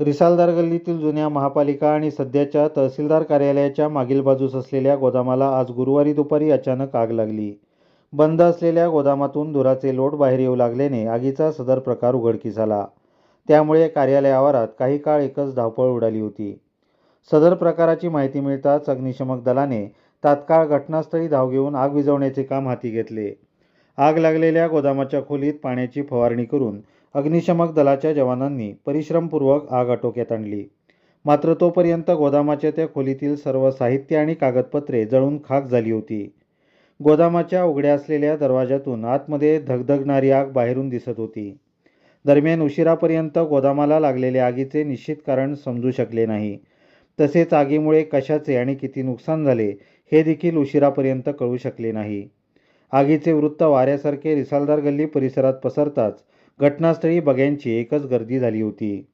रिसालदार गल्लीतील जुन्या महापालिका आणि सध्याच्या तहसीलदार कार्यालयाच्या मागील बाजूस असलेल्या गोदामाला आज गुरुवारी दुपारी अचानक आग लागली. बंद असलेल्या गोदामातून धुराचे लोट बाहेर येऊ लागल्याने आगीचा सदर प्रकार उघडकीस आला. त्यामुळे कार्यालय आवारात काही काळ एकच धावपळ उडाली होती. सदर प्रकाराची माहिती मिळताच अग्निशमक दलाने तात्काळ घटनास्थळी धाव घेऊन आग विझवण्याचे काम हाती घेतले. आग लागलेल्या गोदामाच्या खोलीत पाण्याची फवारणी करून अग्निशमक दलाच्या जवानांनी परिश्रमपूर्वक आग आटोक्यात आणली. मात्र तोपर्यंत गोदामाच्या त्या खोलीतील सर्व साहित्य आणि कागदपत्रे जळून खाक झाली होती. गोदामाच्या उघड्या असलेल्या दरवाजातून आतमध्ये धगधगणारी आग बाहेरून दिसत होती. दरम्यान उशिरापर्यंत गोदामाला लागलेल्या आगीचे निश्चित कारण समजू शकले नाही. तसेच आगीमुळे कशाचे आणि किती नुकसान झाले हे देखील उशिरापर्यंत कळू शकले नाही. आगीचे वृत्त वाऱ्यासारखे रिसालदार गल्ली परिसरात पसरताच घटनास्थळी बघ्यांची एकच गर्दी झाली होती.